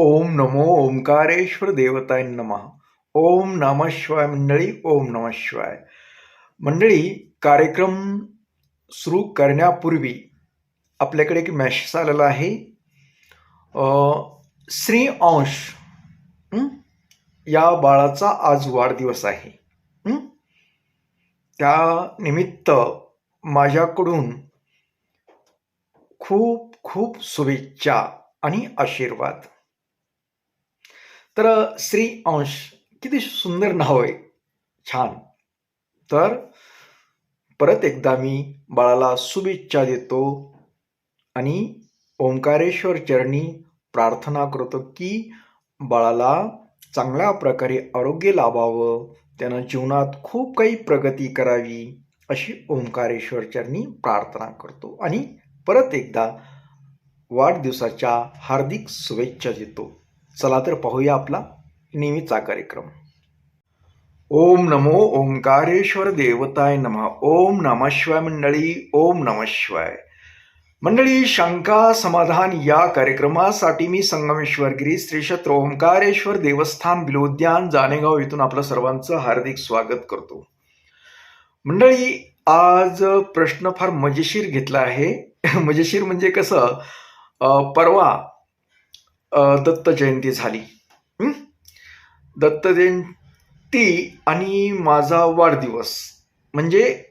ओम नमो ओंकारेश्वर देवताय नमः। ओम नमः शिवाय मंडळी ओम नमः शिवाय। मंडळी कार्यक्रम सुरू करण्यापूर्वी आपल्याकडे एक मॅसेज आलेला आहे. श्री अंश या बाळाचा आज वाढदिवस आहे. त्या निमित्त माझ्याकडून खूप खूप शुभेच्छा आणि आशीर्वाद. तर श्री अंश किती सुंदर नाव आहे. छान. तर परत एकदा मी बाळाला शुभेच्छा देतो आणि ओंकारेश्वर चरणी प्रार्थना करतो की बाळाला चांगल्या प्रकारे आरोग्य लाभावं त्यानं जीवनात खूप काही प्रगती करावी अशी ओंकारेश्वर चरणी प्रार्थना करतो. आणि परत एकदा वाढदिवसाच्या हार्दिक शुभेच्छा देतो. चला तर पाहूया आपला नेहमीचा कार्यक्रम. ओम नमो ओंकारेश्वर देवताय नमः. ओम नमः शिवाय मंडळी ओम नमः शिवाय मंडळी शंका समाधान या कार्यक्रमासाठी मी संगमेश्वर गिरी श्री ओंकारेश्वर देवस्थान बिलोद्यान जानेगाव इथून आपलं सर्वांचं हार्दिक स्वागत करतो. मंडळी आज प्रश्न फार मजेशीर घेतला आहे. मजेशीर म्हणजे कसं परवा दत्त जयंती झाली. दत्त जयंती आणि माझा वाढदिवस. म्हणजे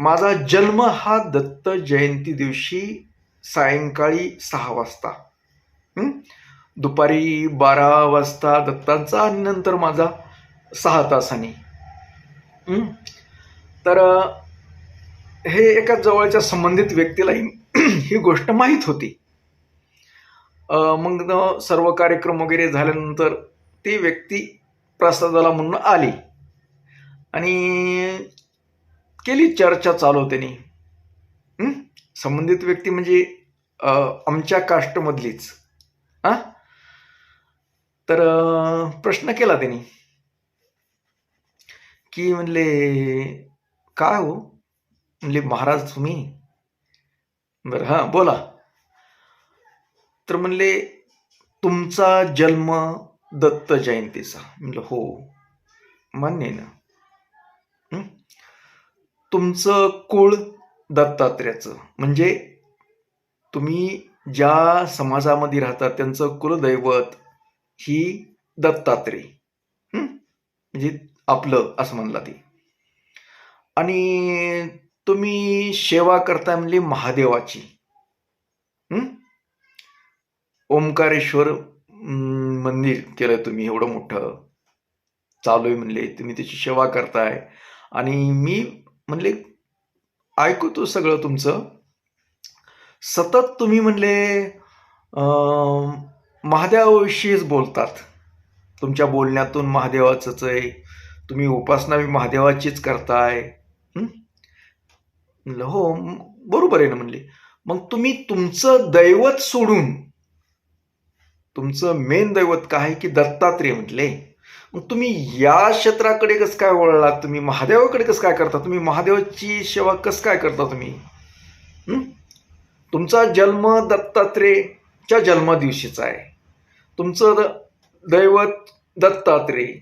माझा जन्म हा दत्त जयंती दिवशी सायंकाळी सहा वाजता. दुपारी बारा वाजता दत्तांचा आणि नंतर माझा सहा तासांनी. तर हे एका जवळच्या संबंधित व्यक्तीला ही गोष्ट माहीत होती. मग सर्व कार्यक्रम वगैरे झाल्यानंतर ती व्यक्ती प्रसादाला म्हणून आली. आणि केली चर्चा चालू त्यांनी. संबंधित व्यक्ती म्हणजे आमच्या कास्टमधलीच हां तर प्रश्न केला त्यांनी. की म्हणले काय हो? म्हणले महाराज तुम्ही. बरं हां बोला. तर म्हणले तुमचा जन्म दत्त जयंतीचा. म्हणलं हो. मान्य ना. तुमचं कुळ दत्तात्र्याचं. म्हणजे तुम्ही ज्या समाजामध्ये राहता त्यांचं कुलदैवत ही दत्तात्रेय. म्हणजे आपलं असं म्हणला ते. आणि तुम्ही सेवा करता म्हणली महादेवाची. ओंकारेश्वर मंदिर केलं तुम्ही एवढं मोठं. चालू आहे म्हणले तुम्ही त्याची सेवा करताय. आणि मी म्हणले ऐकतो सगळं तुमचं. सतत तुम्ही म्हणले महादेवाविषयीच बोलतात. तुमच्या बोलण्यातून महादेवाचंच आहे. तुम्ही उपासना बी महादेवाचीच करताय. म्हणलं हो बरोबर आहे ना म्हणले. मग तुम्ही तुमचं दैवत सोडून तुमचं मेन दैवत काय आहे की दत्तात्रेय म्हटले? मग तुम्ही या क्षेत्राकडे कसं काय वळलात? तुम्ही महादेवाकडे कसं काय करता? तुम्ही महादेवाची सेवा कसं काय करता तुम्ही? तुमचा जन्म दत्तात्रेयच्या जन्मदिवशीचा आहे. तुमचं द- दैवत दत्तात्रेय.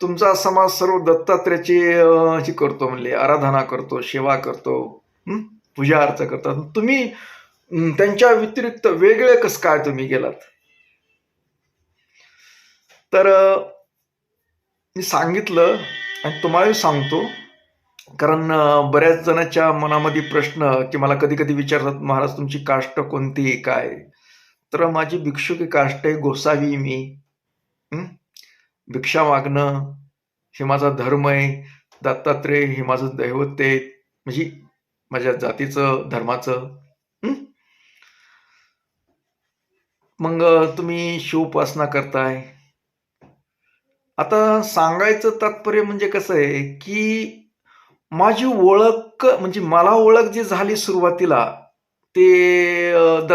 तुमचा समाज सर्व दत्तात्र्याची करतो म्हणले आराधना करतो सेवा करतो. पूजा अर्चा करतात. तुम्ही त्यांच्या व्यतिरिक्त वेगळे कसं काय तुम्ही गेलात? तर मी सांगितलं आणि तुम्हालाही सांगतो कारण बऱ्याच जणांच्या मनामध्ये प्रश्न की मला कधी कधी विचारतात महाराज तुमची काष्ट कोणती? आहे, काय? तर माझी भिक्षुकी काष्ट आहे गोसावी मी. भिक्षा मागणं हे माझा धर्म आहे. दत्तात्रेय हे माझं दैवत आहे. म्हणजे माझ्या जातीचं धर्माचं हं? मग तुम्ही शिवोपासना करताय. आता सांगायचं तात्पर्य म्हणजे कसं आहे की माझी ओळख म्हणजे मला ओळख जी झाली सुरुवातीला ते अं,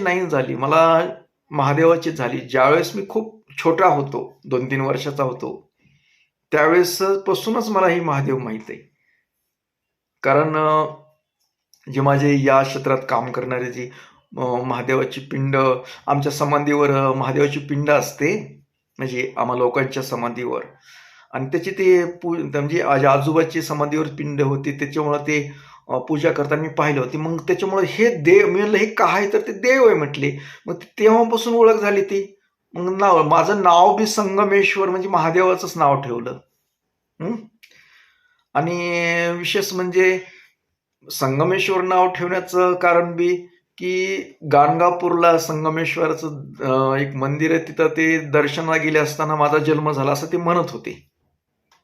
नाही झाली. मला महादेवाची झाली. ज्यावेळेस मी खूप छोटा होतो दोन तीन वर्षाचा होतो त्यावेळेस पासूनच मला ही महादेव माहीत आहे. कारण जे माझे या क्षेत्रात काम करणारे जी महादेवाची पिंड आमच्या समाधीवर महादेवाची पिंड असते म्हणजे आम्हा लोकांच्या समाधीवर. आणि त्याची ते पू म्हणजे माझ्या आजोबाची समाधीवर पिंड होती त्याच्यामुळं ते पूजा करताना मी पाहिलं होती. मग त्याच्यामुळे हे देव मी म्हणलं हे काय? आहे तर ते देव आहे म्हटले. मग तेव्हापासून ओळख झाली ती. मग नाव माझं नाव बी संगमेश्वर म्हणजे महादेवाचंच नाव ठेवलं. आणि विशेष म्हणजे संगमेश्वर नाव ठेवण्याचं कारण बी की गाणगापूरला संगमेश्वरचं एक मंदिर आहे तिथं ते दर्शनाला गेले असताना माझा जन्म झाला असं ते म्हणत होते.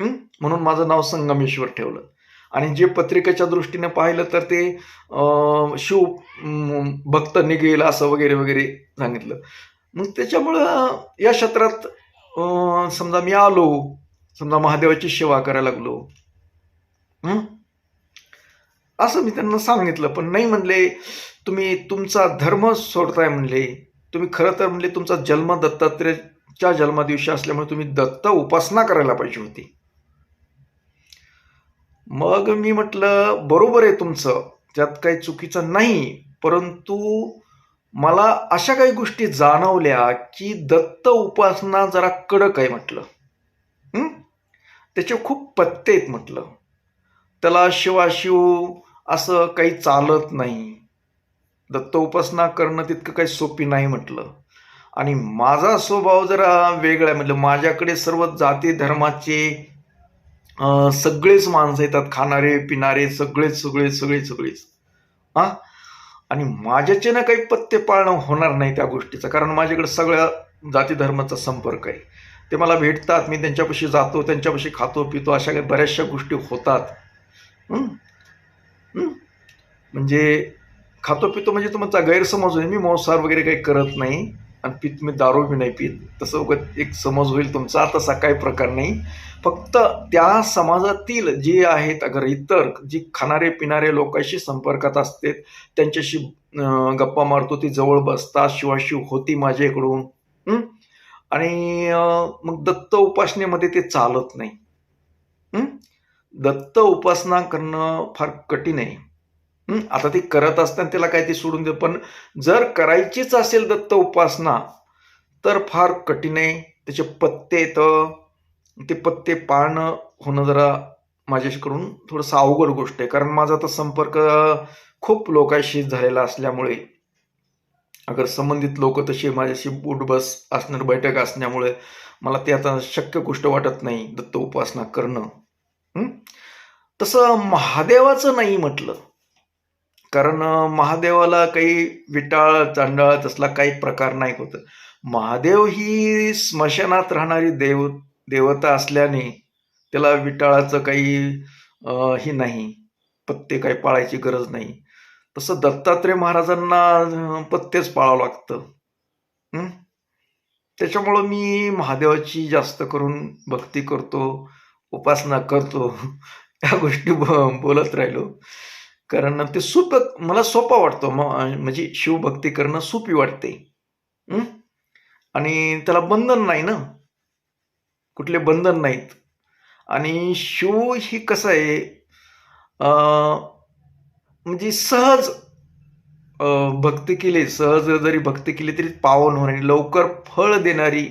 म्हणून माझं नाव संगमेश्वर ठेवलं. आणि जे पत्रिकेच्या दृष्टीने पाहिलं तर ते शिव भक्त निघेल असं वगैरे वगैरे सांगितलं. मग त्याच्यामुळं या क्षेत्रात समजा मी आलो समजा महादेवाची सेवा करायला लागलो. असं मी त्यांना सांगितलं पण नाही म्हणले तुम्ही तुमचा धर्म सोडताय म्हणले. तुम्ही खरं तर म्हणले तुमचा जन्म दत्तात्रेयच्या जन्मदिवशी असल्यामुळे तुम्ही दत्त उपासना करायला पाहिजे होती. मग मी म्हटलं बरोबर आहे तुमचं त्यात काही चुकीचं नाही परंतु मला अशा काही गोष्टी जाणवल्या की दत्त उपासना जरा कडक आहे म्हटलं. त्याचे खूप पत्ते आहेत म्हटलं. त्याला शिवाशिव असं काही चालत नाही. दत्तोपासना करणं तितकं काही सोपी नाही म्हटलं. आणि माझा स्वभाव जरा वेगळा आहे. म्हटलं माझ्याकडे सर्व जाती धर्माचे सगळेच माणसं येतात. खाणारे पिणारे सगळेच सगळेच सगळे सगळेच. हां आणि माझ्याचे ना काही पत्ते पाळणं होणार नाही त्या गोष्टीचं. कारण माझ्याकडे सगळ्या जाती धर्माचा संपर्क आहे. ते मला भेटतात. मी त्यांच्यापाशी जातो त्यांच्यापाशी खातो पितो अशा काही बऱ्याचशा गोष्टी होतात. हं? म्हणजे खातो पितो म्हणजे तुमचा गैरसमज होईल. मी मांसाहार वगैरे काही करत नाही आणि पित मी दारू बी नाही पित. तसं उगत एक समज होईल तुमचा. तसा काही प्रकार नाही. फक्त त्या समाजातील जे आहेत अगर इतर जी खाणारे पिणारे लोकांशी संपर्कात असते त्यांच्याशी गप्पा मारतो ती जवळ बसतात शिवाशिव होती माझ्याकडून. आणि मग दत्त उपासनेमध्ये ते चालत नाही. दत्त उपासना करणं फार कठीण आहे. आता ती करत असताना त्याला काय ते सोडून दे पण जर करायचीच असेल दत्त उपासना तर फार कठीण आहे. त्याचे पत्ते येतं. ते पत्ते पाळणं होणं जरा माझ्याकडून थोडंसं अवघड गोष्ट आहे. कारण माझा आता संपर्क खूप लोकांशी झालेला असल्यामुळे अगर संबंधित लोक तसे माझ्याशी बोट बस असणार बैठक असल्यामुळे मला ते आता शक्य गोष्ट वाटत नाही दत्त उपासना करणं. तसं महादेवाचं नाही म्हटलं. कारण महादेवाला काही विटाळ चांडाळ तसला काही प्रकार नाही होत. महादेव ही स्मशानात राहणारी देव देवता असल्याने त्याला विटाळाचं काही ही नाही. पत्ते काही पाळायची गरज नाही. तसं दत्तात्रय महाराजांना पत्तेच पाळावं लागतं. त्याच्यामुळं मी महादेवाची जास्त करून भक्ती करतो. उपासना करतो या गोष्टी बोलत राहिलो. कारण ते सोप मला सोपा वाटतो. म्हणजे शिवभक्ती करणं सोपी वाटते. आणि त्याला बंधन नाही ना? कुठले बंधन नाहीत. आणि शिव ही कसं आहे म्हणजे सहज भक्ती केली सहज जरी भक्ती केली तरी पावन होणारी लवकर फळ देणारी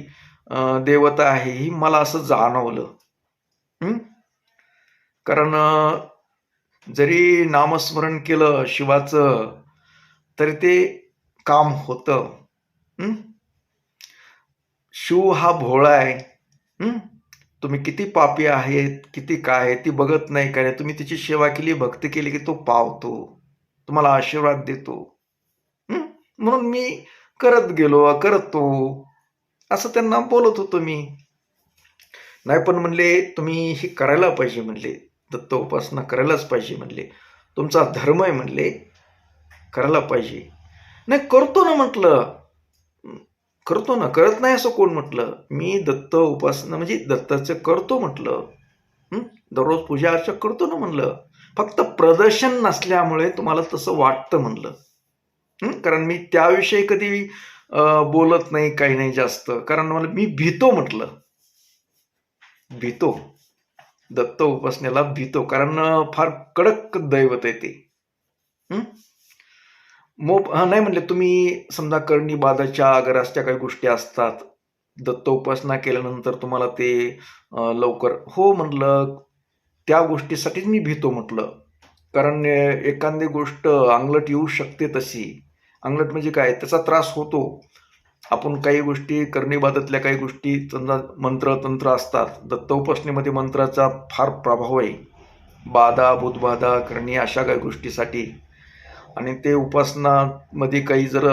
देवता आहे ही मला असं जाणवलं. कारण जरी नामस्मरण केलं शिवाचं तरी ते काम होतं. शिव हा भोळा आहे. तुम्ही किती पापी आहेत किती काय आहे ती बघत नाही काय नाही? तुम्ही तिची सेवा केली भक्ती केली की तो पावतो. तुम्हाला आशीर्वाद देतो. म्हणून मी करत गेलो करतो. असं त्यांना बोलत होतो मी. नाही पण म्हणले तुम्ही हे करायला पाहिजे म्हणले. दत्त उपासना करायलाच पाहिजे म्हणले. तुमचा धर्म आहे म्हणले करायला पाहिजे. नाही करतो ना म्हटलं. करतो ना करत नाही असं कोण म्हटलं? मी दत्त उपासना म्हणजे दत्ताचं करतो म्हटलं. दररोज पूजा अर्चा करतो ना म्हणलं. फक्त प्रदर्शन नसल्यामुळे तुम्हाला तसं वाटतं म्हणलं. कारण मी त्याविषयी कधी बोलत नाही काही नाही जास्त. कारण मला मी भीतो म्हटलं. भीतो. दत्त उपासनेला भीतो कारण फार कडक दैवत आहे ते. मोप नाही म्हणले तुम्ही समजा करणी बाधाच्या अगर काही गोष्टी असतात दत्त उपासना केल्यानंतर तुम्हाला ते लवकर हो म्हटलं त्या गोष्टीसाठीच मी भीतो म्हटलं. कारण एखादी गोष्ट अंगलट येऊ शकते तशी. अंगलट म्हणजे काय? त्याचा त्रास होतो. आपण काही गोष्टी करणीबाधातल्या काही गोष्टी समजा मंत्र तंत्र असतात. दत्त उपासनेमध्ये मंत्राचा फार प्रभाव आहे. बाधा बुधबाधा करणी अशा काही गोष्टीसाठी. आणि ते उपासनामध्ये काही जर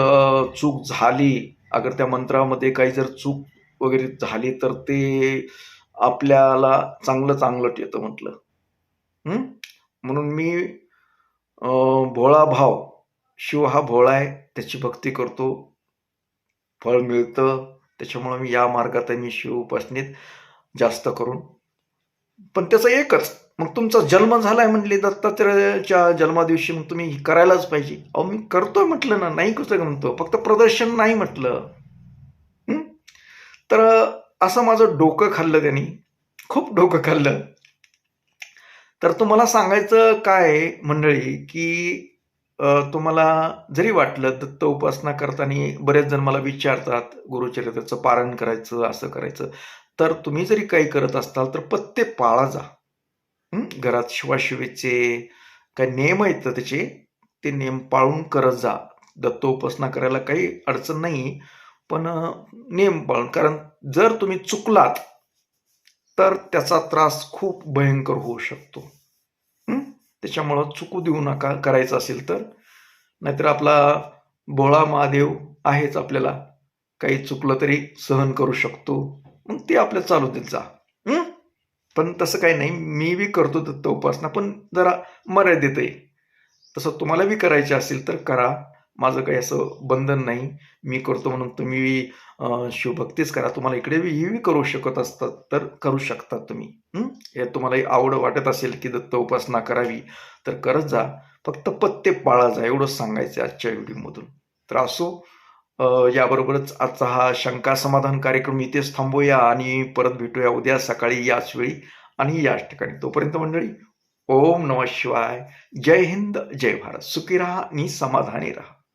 चूक झाली अगर त्या मंत्रामध्ये काही जर चूक वगैरे झाली तर ते आपल्याला चांगलं चांगलं येतं म्हटलं. म्हणून मी भोळा भाव शिव हा भोळा आहे त्याची भक्ती करतो. फळ मिळतं. त्याच्यामुळं मी या मार्गात मी शिव उपासनेत जास्त करून. पण त्याचं एकच मग तुमचा जन्म झालाय म्हणले दत्तात्रेयाच्या जन्मादिवशी मग तुम्ही करायलाच पाहिजे. अहो मी करतोय म्हटलं ना नाही कसं म्हणतो फक्त प्रदर्शन नाही म्हटलं. तर असं माझं डोकं खाल्लं त्यांनी. खूप डोकं खाल्लं. तर तुम्हाला सांगायचं काय मंडळी की तुम्हाला जरी वाटलं दत्त उपासना करताना बरेच जण मला विचारतात गुरुचरित्राचं पारण करायचं असं करायचं. तर तुम्ही जरी काही करत असताल तर पत्ते पाळा जा. घरात शिवाशिवीचे काही नियम आहेत तर त्याचे? ते नियम पाळून करत जा. दत्त उपासना करायला काही अडचण नाही पण नियम पाळून. कारण जर तुम्ही चुकलात तर त्याचा त्रास खूप भयंकर होऊ शकतो. त्याच्यामुळं चुकू देऊ नका करायचं असेल तर. नाहीतर आपला भोळा महादेव आहेच आपल्याला. काही चुकलं तरी सहन करू शकतो. मग ते आपल्याला चालू देत जा. पण तसं काही नाही. मी बी करतो दत्त उपासना पण जरा मर्यादित आहे. तसं तुम्हाला बी करायचे असेल तर करा. माझं काही असं बंधन नाही. मी करतो म्हणून तुम्ही शिवभक्तीच करा. तुम्हाला इकडे बी ही करू शकत असतात तर करू शकता तुम्ही. हे? तुम्हाला आवड वाटत असेल की दत्त उपासना करावी तर करत जा. फक्त पत्ते पाळा जा एवढंच सांगायचं आजच्या व्हिडिओमधून. तर असो याबरोबरच आजचा हा शंका समाधान कार्यक्रम इथेच थांबूया आणि परत भेटूया उद्या सकाळी याच वेळी आणि याच ठिकाणी. तोपर्यंत मंडळी ओम नमः शिवाय. जय हिंद जय भारत. सुखी राहा आणि समाधानी राहा.